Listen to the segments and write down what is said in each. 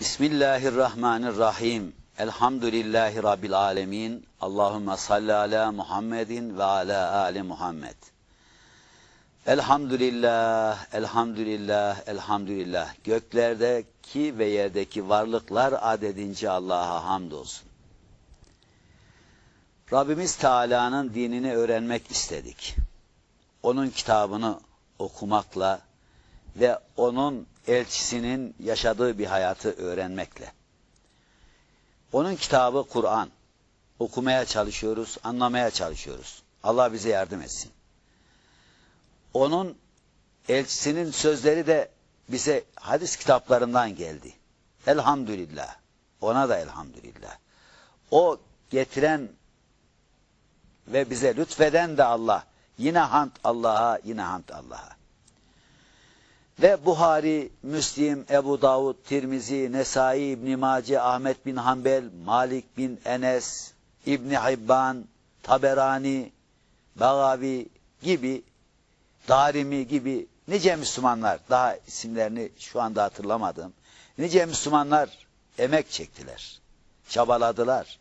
Bismillahirrahmanirrahim. Elhamdülillahi Rabbil alemin. Allahümme salli ala Muhammedin ve ala ali Muhammed. Elhamdülillah, elhamdülillah, elhamdülillah. Göklerdeki ve yerdeki varlıklar adedince Allah'a hamdolsun. Rabbimiz Teala'nın dinini öğrenmek istedik. Onun kitabını okumakla ve onun elçisinin yaşadığı bir hayatı öğrenmekle. Onun kitabı Kur'an. Okumaya çalışıyoruz, anlamaya çalışıyoruz. Allah bize yardım etsin. Onun elçisinin sözleri de bize hadis kitaplarından geldi. Elhamdülillah. Ona da elhamdülillah. O getiren ve bize lütfeden de Allah. Yine hamd Allah'a, yine hamd Allah'a. Ve Buhari, Müslim, Ebu Davud, Tirmizi, Nesai, İbn Mace, Ahmet bin Hanbel, Malik bin Enes, İbn Hibban, Taberani, Bagavi gibi, Darimi gibi nice Müslümanlar, daha isimlerini şu anda hatırlamadım, nice Müslümanlar emek çektiler, çabaladılar.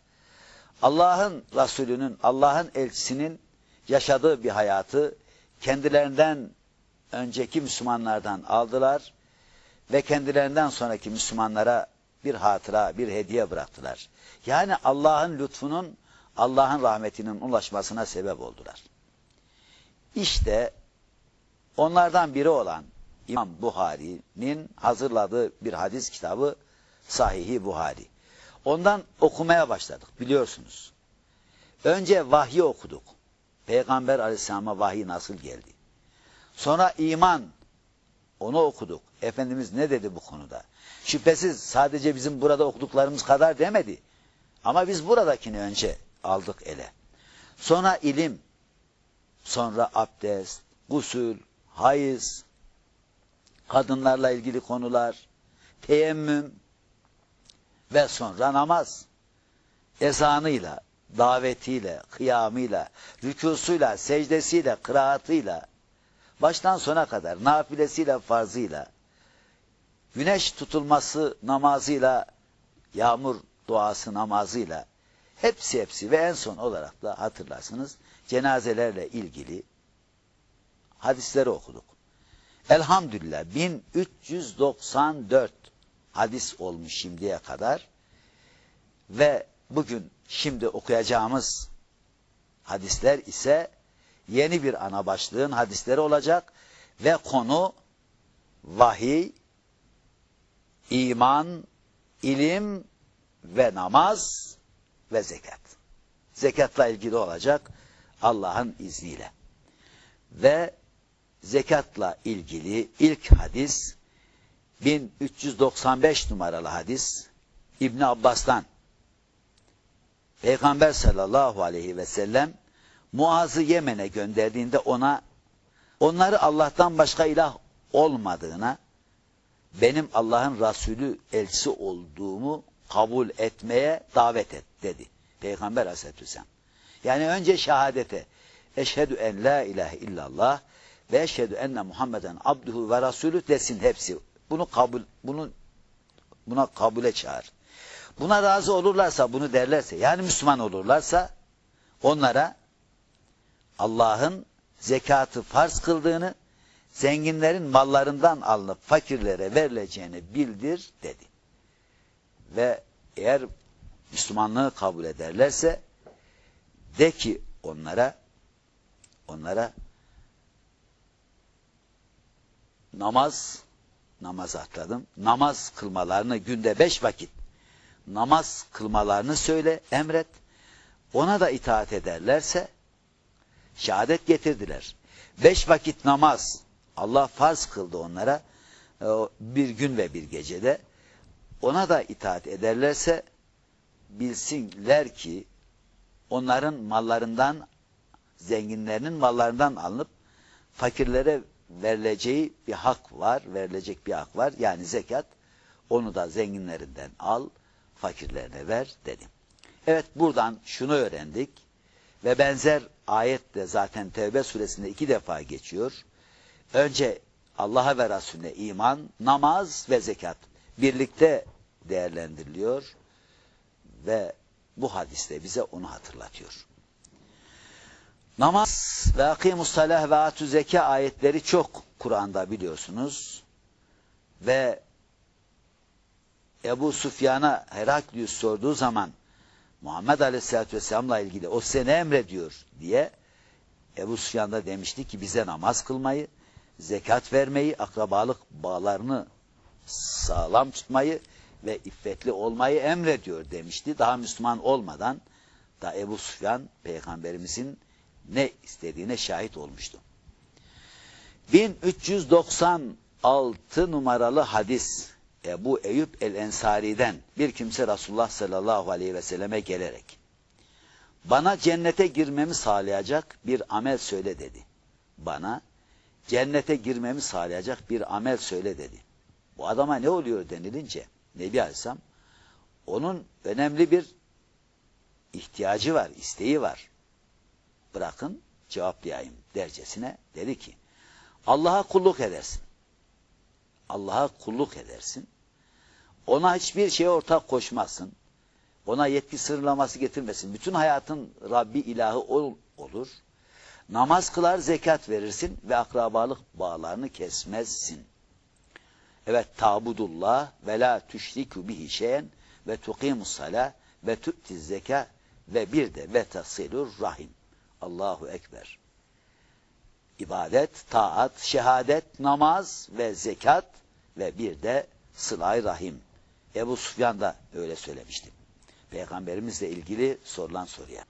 Allah'ın Resulü'nün, Allah'ın elçisinin yaşadığı bir hayatı kendilerinden önceki Müslümanlardan aldılar ve kendilerinden sonraki Müslümanlara bir hatıra, bir hediye bıraktılar. Yani Allah'ın lütfunun, Allah'ın rahmetinin ulaşmasına sebep oldular. İşte onlardan biri olan İmam Buhari'nin hazırladığı bir hadis kitabı Sahih-i Buhari. Ondan okumaya başladık biliyorsunuz. Önce vahyi okuduk. Peygamber aleyhisselama vahiy nasıl geldi? Sonra iman. Onu okuduk. Efendimiz ne dedi bu konuda? Şüphesiz sadece bizim burada okuduklarımız kadar demedi. Ama biz buradakini önce aldık ele. Sonra ilim. Sonra abdest, gusül, hayız, kadınlarla ilgili konular, teyemmüm ve sonra namaz. Ezanıyla, davetiyle, kıyamıyla, rükusuyla, secdesiyle, kıraatıyla, baştan sona kadar nafilesiyle, farzıyla, güneş tutulması namazıyla, yağmur duası namazıyla, hepsi hepsi ve en son olarak da hatırlarsınız cenazelerle ilgili hadisleri okuduk. Elhamdülillah 1394 hadis olmuş şimdiye kadar ve bugün şimdi okuyacağımız hadisler ise yeni bir ana başlığın hadisleri olacak ve konu vahiy, iman, ilim ve namaz ve zekat. Zekatla ilgili olacak Allah'ın izniyle. Ve zekatla ilgili ilk hadis 1395 numaralı hadis İbn Abbas'tan Peygamber sallallahu aleyhi ve sellem Muaz'ı Yemen'e gönderdiğinde ona onları Allah'tan başka ilah olmadığına benim Allah'ın Resulü elçisi olduğumu kabul etmeye davet et dedi. Peygamber Aleyhisselatü Vesselam. Yani önce şehadete eşhedü en la ilahe illallah ve eşhedü enne Muhammeden abduhu ve rasulü desin hepsi. Bunu kabul bunu buna kabule çağır. Buna razı olurlarsa, bunu derlerse, yani Müslüman olurlarsa onlara Allah'ın zekatı farz kıldığını, zenginlerin mallarından alınıp fakirlere verileceğini bildir dedi. Ve eğer Müslümanlığı kabul ederlerse de ki onlara onlara namaz namaz atladım. Namaz kılmalarını günde beş vakit namaz kılmalarını söyle, emret. Ona da itaat ederlerse şehadet getirdiler. Beş vakit namaz Allah farz kıldı onlara bir gün ve bir gecede. Ona da itaat ederlerse bilsinler ki onların mallarından zenginlerinin mallarından alınıp fakirlere verileceği bir hak var, verilecek bir hak var. Yani zekat. Onu da zenginlerinden al, fakirlerine ver dedim. Evet buradan şunu öğrendik ve benzer ayet de zaten Tevbe suresinde iki defa geçiyor. Önce Allah'a ve Resulüne iman, namaz ve zekat birlikte değerlendiriliyor ve bu hadiste bize onu hatırlatıyor. Namaz ve akimus salah ve atü zeka ayetleri çok Kur'an'da biliyorsunuz. Ve Ebu Sufyan'a Heraklius sorduğu zaman Muhammed Aleyhisselatü Vesselam'la ilgili o sene emrediyor diye Ebu Sufyan da demişti ki bize namaz kılmayı, zekat vermeyi, akrabalık bağlarını sağlam tutmayı ve iffetli olmayı emrediyor demişti. Daha Müslüman olmadan da Ebu Sufyan peygamberimizin ne istediğine şahit olmuştu. 1396 numaralı hadis Ebu Eyüp el-Ensari'den bir kimse Resulullah sallallahu aleyhi ve selleme gelerek bana cennete girmemi sağlayacak bir amel söyle dedi. Bana cennete girmemi sağlayacak bir amel söyle dedi. Bu adama ne oluyor denilince Nebi Aleyhisselam onun önemli bir ihtiyacı var, isteği var. Bırakın cevaplayayım dercesine dedi ki Allah'a kulluk edersin. Allah'a kulluk edersin. Ona hiçbir şeye ortak koşmazsın. Ona yetki sınırlaması getirmesin. Bütün hayatın Rabbi ilahı ol, olur. Namaz kılar, zekat verirsin ve akrabalık bağlarını kesmezsin. Evet, tabudullah ve la tüşriku bihi şeyen ve tuqimus salah ve tu'ti zeka ve bir de ve tasilur rahim. Allahu Ekber. İbadet, taat, şehadet, namaz ve zekat ve bir de sılay rahim. Ebu Sufyan da öyle söylemişti. Peygamberimizle ilgili sorulan soruya.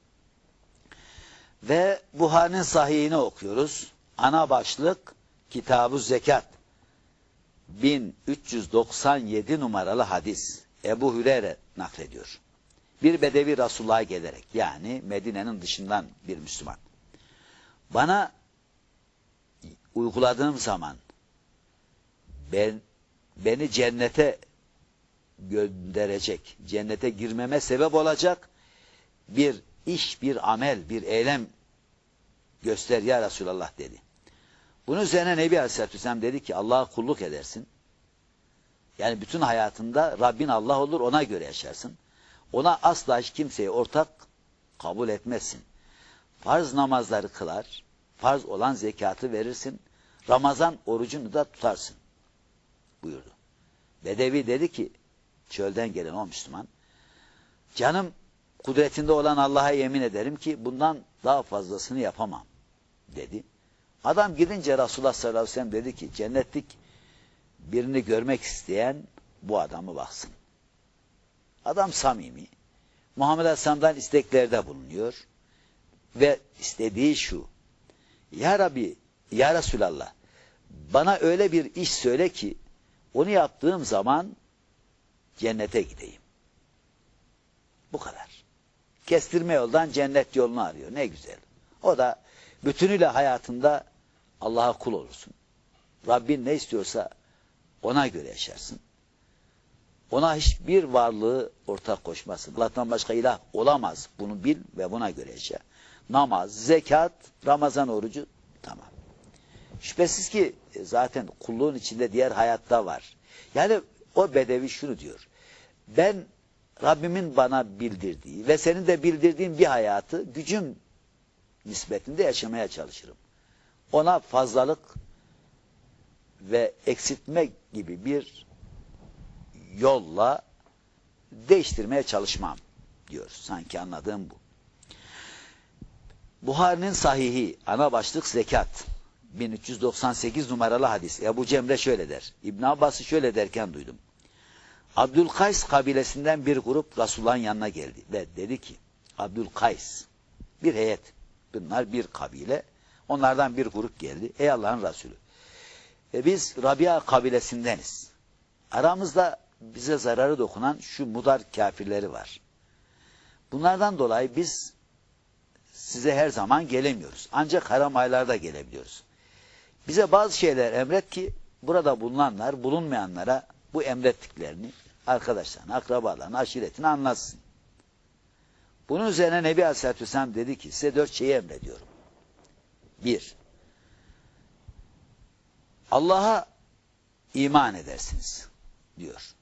Ve Buhari'nin sahihini okuyoruz. Ana başlık Kitab-ı Zekat. 1397 numaralı hadis. Ebu Hüreyre naklediyor. Bir bedevi Resulullah'a gelerek yani Medine'nin dışından bir Müslüman. Bana uyguladığım zaman ben beni cennete gönderecek, cennete girmeme sebep olacak bir iş, bir amel, bir eylem göster ya Resulallah dedi. Bunun üzerine Nebi Aleyhisselatü Vesselam dedi ki Allah'a kulluk edersin. Yani bütün hayatında Rabbin Allah olur ona göre yaşarsın. Ona asla hiç kimseyi ortak kabul etmezsin. Farz namazları kılar, farz olan zekatı verirsin, Ramazan orucunu da tutarsın buyurdu. Bedevi dedi ki çölden gelen o Müslüman canım kudretinde olan Allah'a yemin ederim ki bundan daha fazlasını yapamam dedi. Adam gidince Resulullah sallallahu aleyhi ve sellem dedi ki cennetlik birini görmek isteyen bu adamı baksın. Adam samimi. Muhammed Aleyhisselam'dan isteklerde bulunuyor. Ve istediği şu. Ya Rabbi, Ya Resulallah bana öyle bir iş söyle ki onu yaptığım zaman cennete gideyim. Bu kadar. Kestirme yoldan cennet yolunu arıyor. Ne güzel. O da bütünüyle hayatında Allah'a kul olursun. Rabbin ne istiyorsa ona göre yaşarsın. Ona hiçbir varlığı ortak koşmasın. Allah'tan başka ilah olamaz. Bunu bil ve buna göre yaşa. Namaz, zekat, Ramazan orucu tamam. Şüphesiz ki zaten kulluğun içinde diğer hayatta var. Yani o bedevi şunu diyor. Ben Rabbimin bana bildirdiği ve senin de bildirdiğin bir hayatı gücüm nispetinde yaşamaya çalışırım. Ona fazlalık ve eksiltme gibi bir yolla değiştirmeye çalışmam diyor. Sanki anladığım bu. Buhari'nin sahihi ana başlık zekat. 1398 numaralı hadis. Ebu Cemre şöyle der. İbn Abbas'ı şöyle derken duydum. Abdülkays kabilesinden bir grup Resulullah'ın yanına geldi ve dedi ki Abdülkays bir heyet bunlar bir kabile onlardan bir grup geldi. Ey Allah'ın Resulü e biz Rabia kabilesindeniz. Aramızda bize zararı dokunan şu mudar kafirleri var. Bunlardan dolayı biz size her zaman gelemiyoruz. Ancak haram aylarda gelebiliyoruz. Bize bazı şeyler emret ki burada bulunanlar bulunmayanlara bu emrettiklerini arkadaşlarına, akrabalarına, aşiretine anlatsın. Bunun üzerine Nebi Aleyhisselatü Vesselam dedi ki size dört şeyi emrediyorum. Bir, Allah'a iman edersiniz diyor.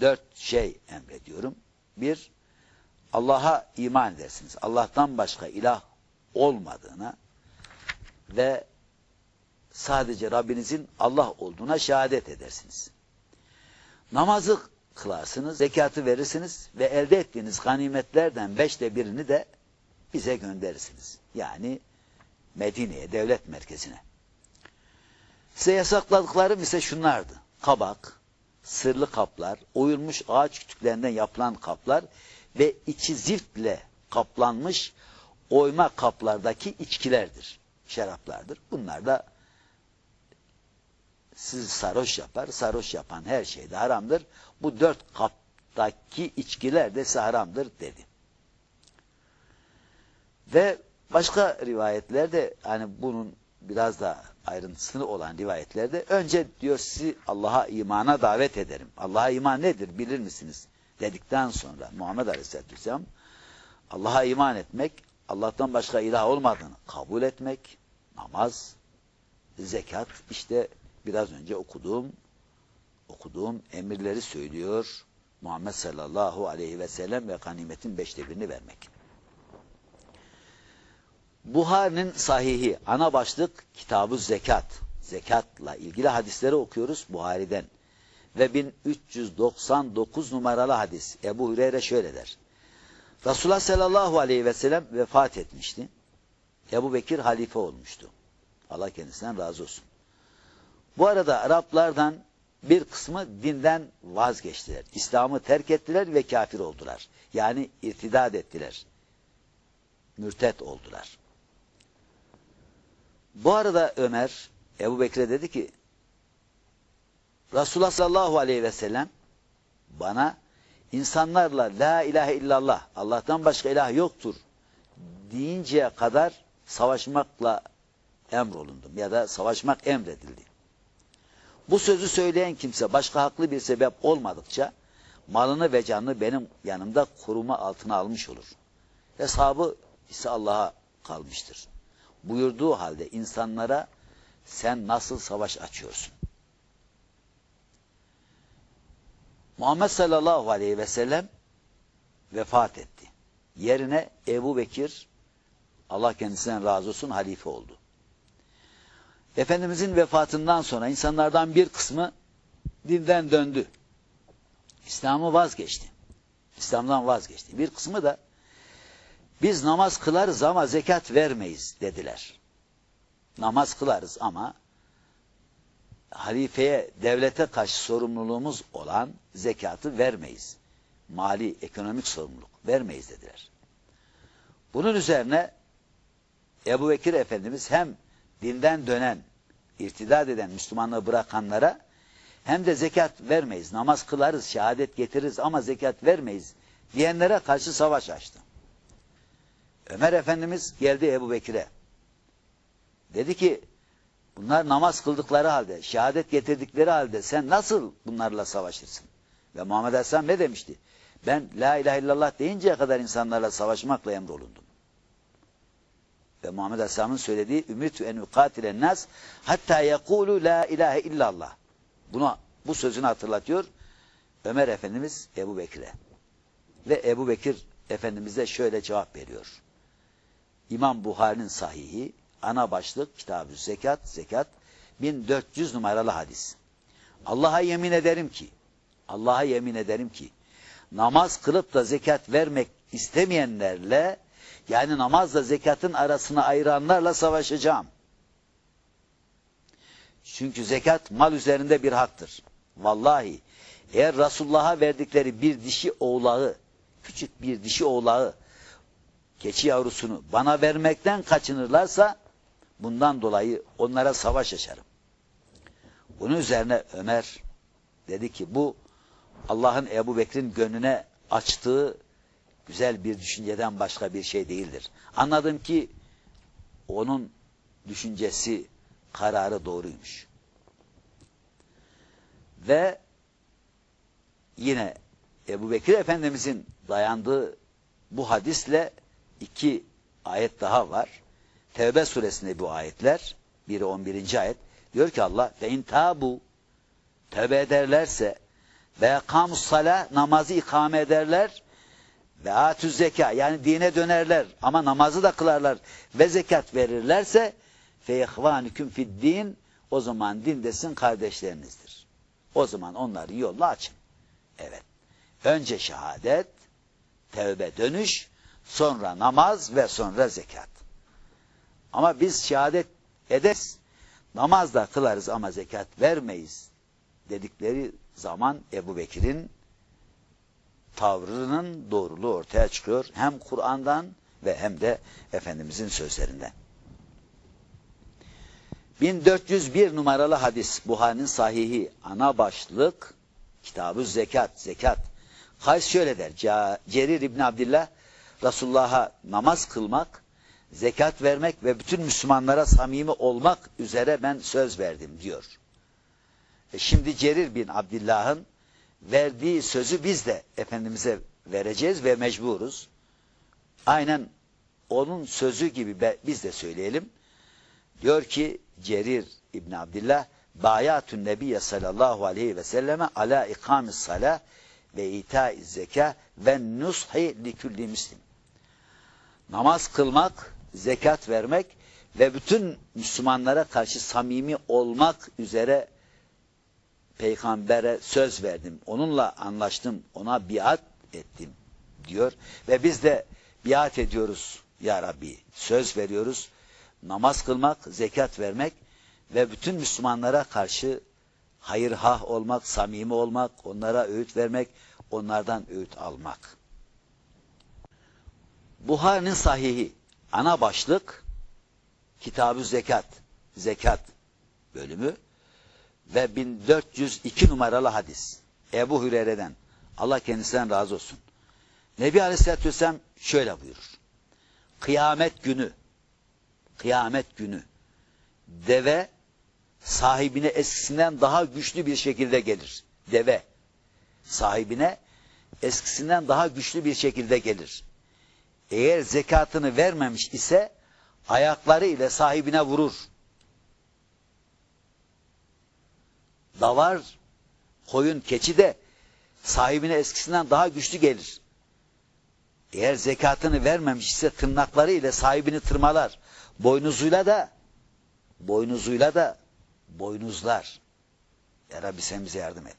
dört şey emrediyorum. Bir, Allah'a iman edersiniz. Allah'tan başka ilah olmadığına ve sadece Rabbinizin Allah olduğuna şehadet edersiniz. Namazı kılarsınız, zekatı verirsiniz ve elde ettiğiniz ganimetlerden beşte birini de bize gönderirsiniz. Yani Medine'ye, devlet merkezine. Size yasakladıklarım ise şunlardı. Kabak, sırlı kaplar, oyulmuş ağaç kütüklerinden yapılan kaplar ve içi ziftle kaplanmış oyma kaplardaki içkilerdir. Şaraplardır. Bunlar da sizi sarhoş yapar. Sarhoş yapan her şey de haramdır. Bu dört kaptaki içkiler de haramdır dedi. Ve başka rivayetlerde hani bunun biraz da ayrıntısını olan rivayetlerde önce diyor sizi Allah'a imana davet ederim. Allah'a iman nedir bilir misiniz? Dedikten sonra Muhammed Aleyhisselatü Vesselam Allah'a iman etmek, Allah'tan başka ilah olmadığını kabul etmek, namaz, zekat, işte biraz önce okuduğum okuduğum emirleri söylüyor Muhammed sallallahu aleyhi ve sellem ve ganimetin beşte birini vermek. Buhari'nin sahihi ana başlık kitabı zekat. Zekatla ilgili hadisleri okuyoruz Buhari'den. Ve 1399 numaralı hadis. Ebu Hüreyre şöyle der. Resulullah sallallahu aleyhi ve sellem vefat etmişti. Ebu Bekir halife olmuştu. Allah kendisinden razı olsun. Bu arada Araplardan bir kısmı dinden vazgeçtiler. İslam'ı terk ettiler ve kafir oldular. Yani irtidad ettiler. Mürtet oldular. Bu arada Ömer Ebu Bekir'e dedi ki Resulullah sallallahu aleyhi ve sellem bana insanlarla la ilahe illallah Allah'tan başka ilah yoktur deyinceye kadar savaşmakla emrolundum ya da savaşmak emredildi. Bu sözü söyleyen kimse başka haklı bir sebep olmadıkça malını ve canını benim yanımda koruma altına almış olur. Hesabı ise Allah'a kalmıştır. Buyurduğu halde insanlara sen nasıl savaş açıyorsun? Muhammed sallallahu aleyhi ve sellem vefat etti. Yerine Ebu Bekir Allah kendisinden razı olsun halife oldu. Efendimizin vefatından sonra insanlardan bir kısmı dinden döndü. İslam'ı vazgeçti. İslam'dan vazgeçti. Bir kısmı da biz namaz kılarız ama zekat vermeyiz dediler. Namaz kılarız ama halifeye, devlete karşı sorumluluğumuz olan zekatı vermeyiz. Mali, ekonomik sorumluluk vermeyiz dediler. Bunun üzerine Ebu Bekir Efendimiz hem dinden dönen, irtidad eden Müslümanlığı bırakanlara hem de zekat vermeyiz, namaz kılarız, şehadet getiririz ama zekat vermeyiz diyenlere karşı savaş açtı. Ömer Efendimiz geldi Ebu Bekir'e. Dedi ki bunlar namaz kıldıkları halde, şehadet getirdikleri halde sen nasıl bunlarla savaşırsın? Ve Muhammed Aleyhisselam ne demişti? Ben la ilahe illallah deyinceye kadar insanlarla savaşmakla emrolundum. Ve Muhammed Aleyhisselam'ın söylediği ümitü en ukatilen nas hatta yekulu la ilahe illallah. Bunu, bu sözünü hatırlatıyor Ömer Efendimiz Ebu Bekir'e. Ve Ebu Bekir Efendimiz de şöyle cevap veriyor. İmam Buhari'nin sahihi ana başlık kitabı zekat zekat 1400 numaralı hadis. Allah'a yemin ederim ki Allah'a yemin ederim ki namaz kılıp da zekat vermek istemeyenlerle yani namazla zekatın arasına ayıranlarla savaşacağım. Çünkü zekat mal üzerinde bir haktır. Vallahi eğer Resulullah'a verdikleri bir dişi oğlağı, küçük bir dişi oğlağı, keçi yavrusunu bana vermekten kaçınırlarsa bundan dolayı onlara savaş açarım. Bunun üzerine Ömer dedi ki bu Allah'ın Ebu Bekir'in gönlüne açtığı güzel bir düşünceden başka bir şey değildir. Anladım ki onun düşüncesi, kararı doğruymuş. Ve yine Ebu Bekir Efendimizin dayandığı bu hadisle iki ayet daha var. Tevbe suresinde bu ayetler. Biri 11. ayet. Diyor ki Allah ve in tabu tevbe ederlerse Ve kamus sala namazı ikame ederler. Ve atüz zeka yani dine dönerler ama namazı da kılarlar ve zekat verirlerse fe ihvanüküm fid din o zaman dindesin kardeşlerinizdir. O zaman onları yolla açın. Evet. Önce şehadet, tevbe dönüş, sonra namaz ve sonra zekat. Ama biz şehadet ederiz. Namaz da kılarız ama zekat vermeyiz dedikleri zaman Ebu Bekir'in tavrının doğruluğu ortaya çıkıyor. Hem Kur'an'dan ve hem de Efendimizin sözlerinden. 1401 numaralı hadis Buhari'nin sahihi ana başlık kitabı zekat zekat. Kays şöyle der. Cerir İbni Abdillah Resulullah'a namaz kılmak, zekat vermek ve bütün Müslümanlara samimi olmak üzere ben söz verdim diyor. E şimdi Cerir bin Abdillah'ın verdiği sözü biz de Efendimiz'e vereceğiz ve mecburuz. Aynen onun sözü gibi biz de söyleyelim. Diyor ki Cerir İbn Abdillah Bayatun Nebiye sallallahu aleyhi ve selleme ala ikamis salah ve itaiz zeka ve nushi likulli müslim. Namaz kılmak, zekat vermek ve bütün Müslümanlara karşı samimi olmak üzere peygambere söz verdim. Onunla anlaştım. Ona biat ettim diyor. Ve biz de biat ediyoruz ya Rabbi. Söz veriyoruz. Namaz kılmak, zekat vermek ve bütün Müslümanlara karşı hayırhah olmak, samimi olmak, onlara öğüt vermek, onlardan öğüt almak. Buhari'nin sahihi ana başlık Kitabı Zekat, Zekat bölümü ve 1402 numaralı hadis. Ebu Hüreyre'den. Allah kendisinden razı olsun. Nebi Aleyhisselatü Vesselam şöyle buyurur. Kıyamet günü, kıyamet günü deve sahibine eskisinden daha güçlü bir şekilde gelir. Deve sahibine eskisinden daha güçlü bir şekilde gelir. Eğer zekatını vermemiş ise ayakları ile sahibine vurur. Davar, koyun, keçi de sahibine eskisinden daha güçlü gelir. Eğer zekatını vermemiş ise tırnakları ile sahibini tırmalar. Boynuzuyla da boynuzuyla da boynuzlar. Ya Rabbi sen bize yardım et.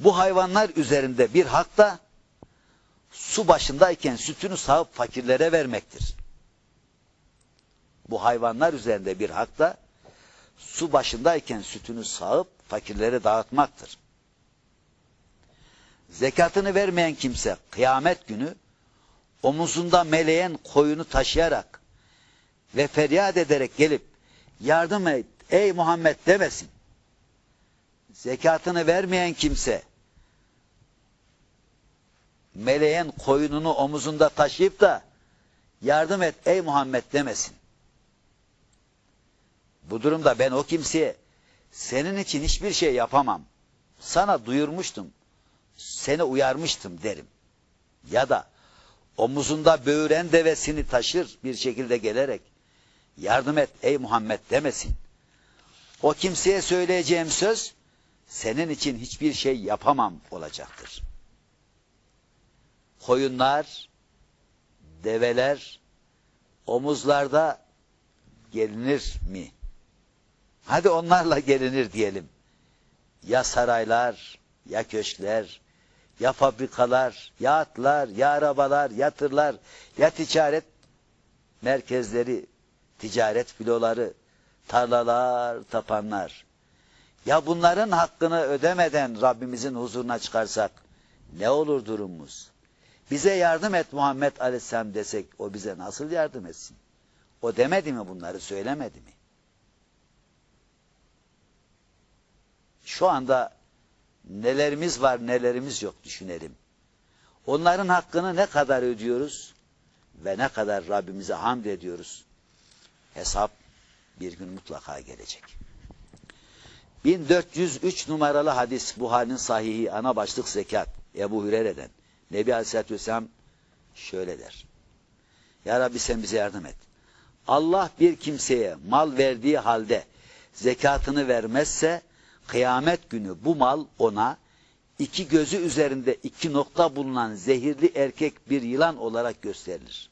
Bu hayvanlar üzerinde bir hak da su başındayken sütünü sağıp fakirlere vermektir. Bu hayvanlar üzerinde bir hak da su başındayken sütünü sağıp fakirlere dağıtmaktır. Zekatını vermeyen kimse kıyamet günü omuzunda meleğen koyunu taşıyarak ve feryat ederek gelip yardım et ey Muhammed demesin. Zekatını vermeyen kimse meleğen koyununu omuzunda taşıyıp da yardım et ey Muhammed demesin. Bu durumda ben o kimseye senin için hiçbir şey yapamam. Sana duyurmuştum. Seni uyarmıştım derim. Ya da omuzunda böğüren devesini taşır bir şekilde gelerek yardım et ey Muhammed demesin. O kimseye söyleyeceğim söz senin için hiçbir şey yapamam olacaktır. Koyunlar, develer omuzlarda gelinir mi? Hadi onlarla gelinir diyelim. Ya saraylar, ya köşkler, ya fabrikalar, ya atlar, ya arabalar, ya tırlar, ya ticaret merkezleri, ticaret filoları, tarlalar, tapanlar. Ya bunların hakkını ödemeden Rabbimizin huzuruna çıkarsak ne olur durumumuz? Bize yardım et Muhammed Aleyhisselam desek o bize nasıl yardım etsin? O demedi mi bunları söylemedi mi? Şu anda nelerimiz var nelerimiz yok düşünelim. Onların hakkını ne kadar ödüyoruz ve ne kadar Rabbimize hamd ediyoruz. Hesap bir gün mutlaka gelecek. 1403 numaralı hadis Buhari'nin sahihi ana başlık zekat Ebu Hüreyre'den. Nebi Aleyhisselatü Vesselam şöyle der. Ya Rabbi sen bize yardım et. Allah bir kimseye mal verdiği halde zekatını vermezse Kıyamet günü bu mal ona iki gözü üzerinde iki nokta bulunan zehirli erkek bir yılan olarak gösterilir.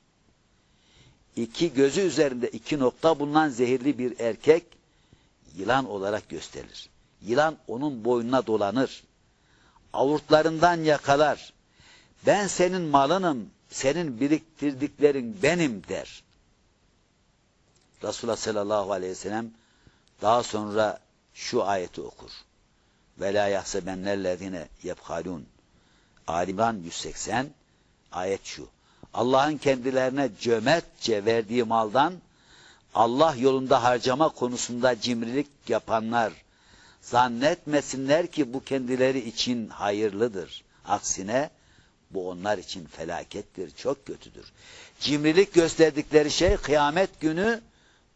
İki gözü üzerinde iki nokta bulunan zehirli bir erkek yılan olarak gösterilir. Yılan onun boynuna dolanır. Avurtlarından yakalar. Ben senin malınım, senin biriktirdiklerin benim der. Resulullah sallallahu aleyhi ve sellem daha sonra şu ayeti okur. Ve la yahsebennellezine yebhalun. Alimran 180 ayet şu. Allah'ın kendilerine cömertçe verdiği maldan Allah yolunda harcama konusunda cimrilik yapanlar zannetmesinler ki bu kendileri için hayırlıdır. Aksine bu onlar için felakettir, çok kötüdür. Cimrilik gösterdikleri şey kıyamet günü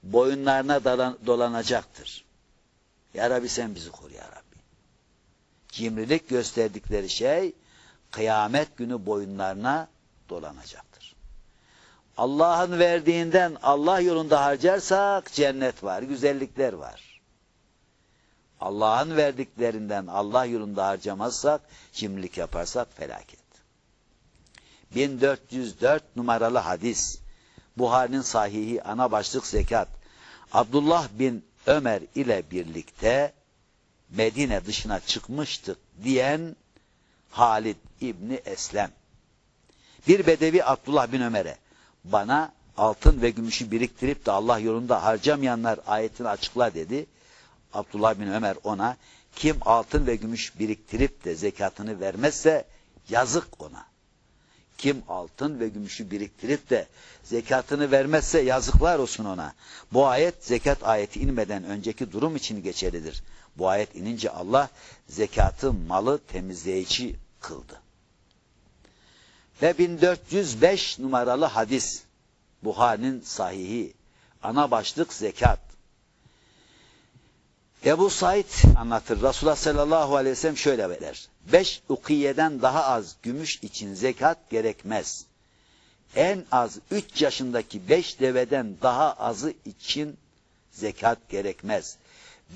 boyunlarına dolanacaktır. Ya Rabbi sen bizi koru ya Rabbi. Cimrilik gösterdikleri şey kıyamet günü boyunlarına dolanacaktır. Allah'ın verdiğinden Allah yolunda harcarsak cennet var, güzellikler var. Allah'ın verdiklerinden Allah yolunda harcamazsak, cimrilik yaparsak felaket. 1404 numaralı hadis. Buhari'nin sahihi ana başlık zekat. Abdullah bin Ömer ile birlikte Medine dışına çıkmıştık diyen Halid İbni Eslem. Bir bedevi Abdullah bin Ömer'e bana altın ve gümüşü biriktirip de Allah yolunda harcamayanlar ayetini açıkla dedi. Abdullah bin Ömer ona kim altın ve gümüş biriktirip de zekatını vermezse yazık ona. Kim altın ve gümüşü biriktirip de zekatını vermezse yazıklar olsun ona. Bu ayet zekat ayeti inmeden önceki durum için geçerlidir. Bu ayet inince Allah zekatı malı temizleyici kıldı. Ve 1405 numaralı hadis Buhari'nin sahihi ana başlık zekat. Ebu Said anlatır. Resulullah sallallahu aleyhi ve sellem şöyle der. Beş ukiyeden daha az gümüş için zekat gerekmez. En az üç yaşındaki beş deveden daha azı için zekat gerekmez.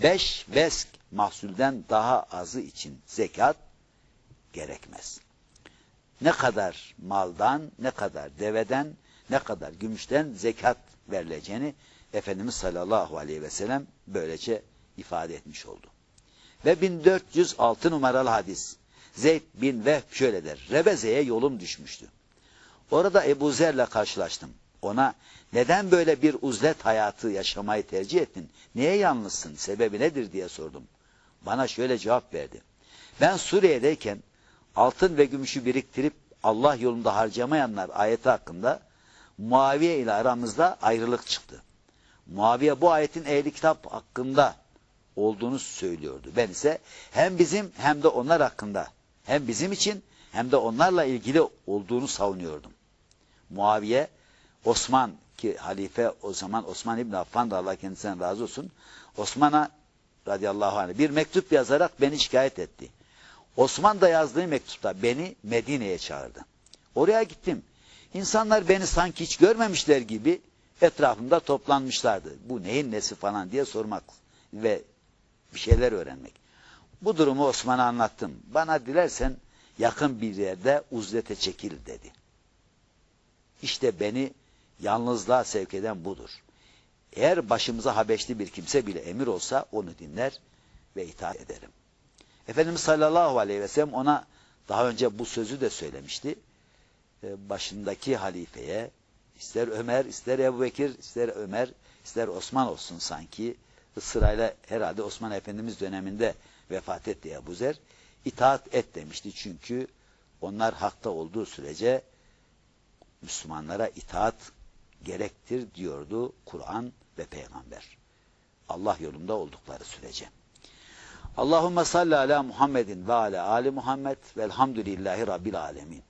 Beş vesk mahsulden daha azı için zekat gerekmez. Ne kadar maldan, ne kadar deveden, ne kadar gümüşten zekat verileceğini Efendimiz sallallahu aleyhi ve sellem böylece ifade etmiş oldu. Ve 1406 numaralı hadis. Zeyd bin Vehb şöyle der. Rebeze'ye yolum düşmüştü. Orada Ebu Zer'le karşılaştım. Ona neden böyle bir uzlet hayatı yaşamayı tercih ettin? Niye yalnızsın? Sebebi nedir diye sordum. Bana şöyle cevap verdi. Ben Suriye'deyken altın ve gümüşü biriktirip Allah yolunda harcamayanlar ayeti hakkında Muaviye ile aramızda ayrılık çıktı. Muaviye bu ayetin ehli kitap hakkında olduğunu söylüyordu. Ben ise hem bizim hem de onlar hakkında hem bizim için hem de onlarla ilgili olduğunu savunuyordum. Muaviye, Osman ki halife o zaman Osman İbn Affan da Allah kendisinden razı olsun. Osman'a radıyallahu anh bir mektup yazarak beni şikayet etti. Osman da yazdığı mektupta beni Medine'ye çağırdı. Oraya gittim. İnsanlar beni sanki hiç görmemişler gibi etrafımda toplanmışlardı. Bu neyin nesi falan diye sormak ve bir şeyler öğrenmek. Bu durumu Osman'a anlattım. Bana dilersen yakın bir yerde uzlete çekil dedi. İşte beni yalnızlığa sevk eden budur. Eğer başımıza Habeşli bir kimse bile emir olsa onu dinler ve itaat ederim. Efendimiz sallallahu aleyhi ve sellem ona daha önce bu sözü de söylemişti. Ee, başındaki halifeye ister Ömer, ister Ebu Bekir, ister Ömer, ister Osman olsun sanki sırayla herhalde Osman Efendimiz döneminde vefat etti Ebu Zer. İtaat et demişti çünkü onlar hakta olduğu sürece Müslümanlara itaat gerektir diyordu Kur'an ve Peygamber. Allah yolunda oldukları sürece. Allahumme salli ala Muhammedin ve ala ali Muhammed velhamdülillahi rabbil alemin.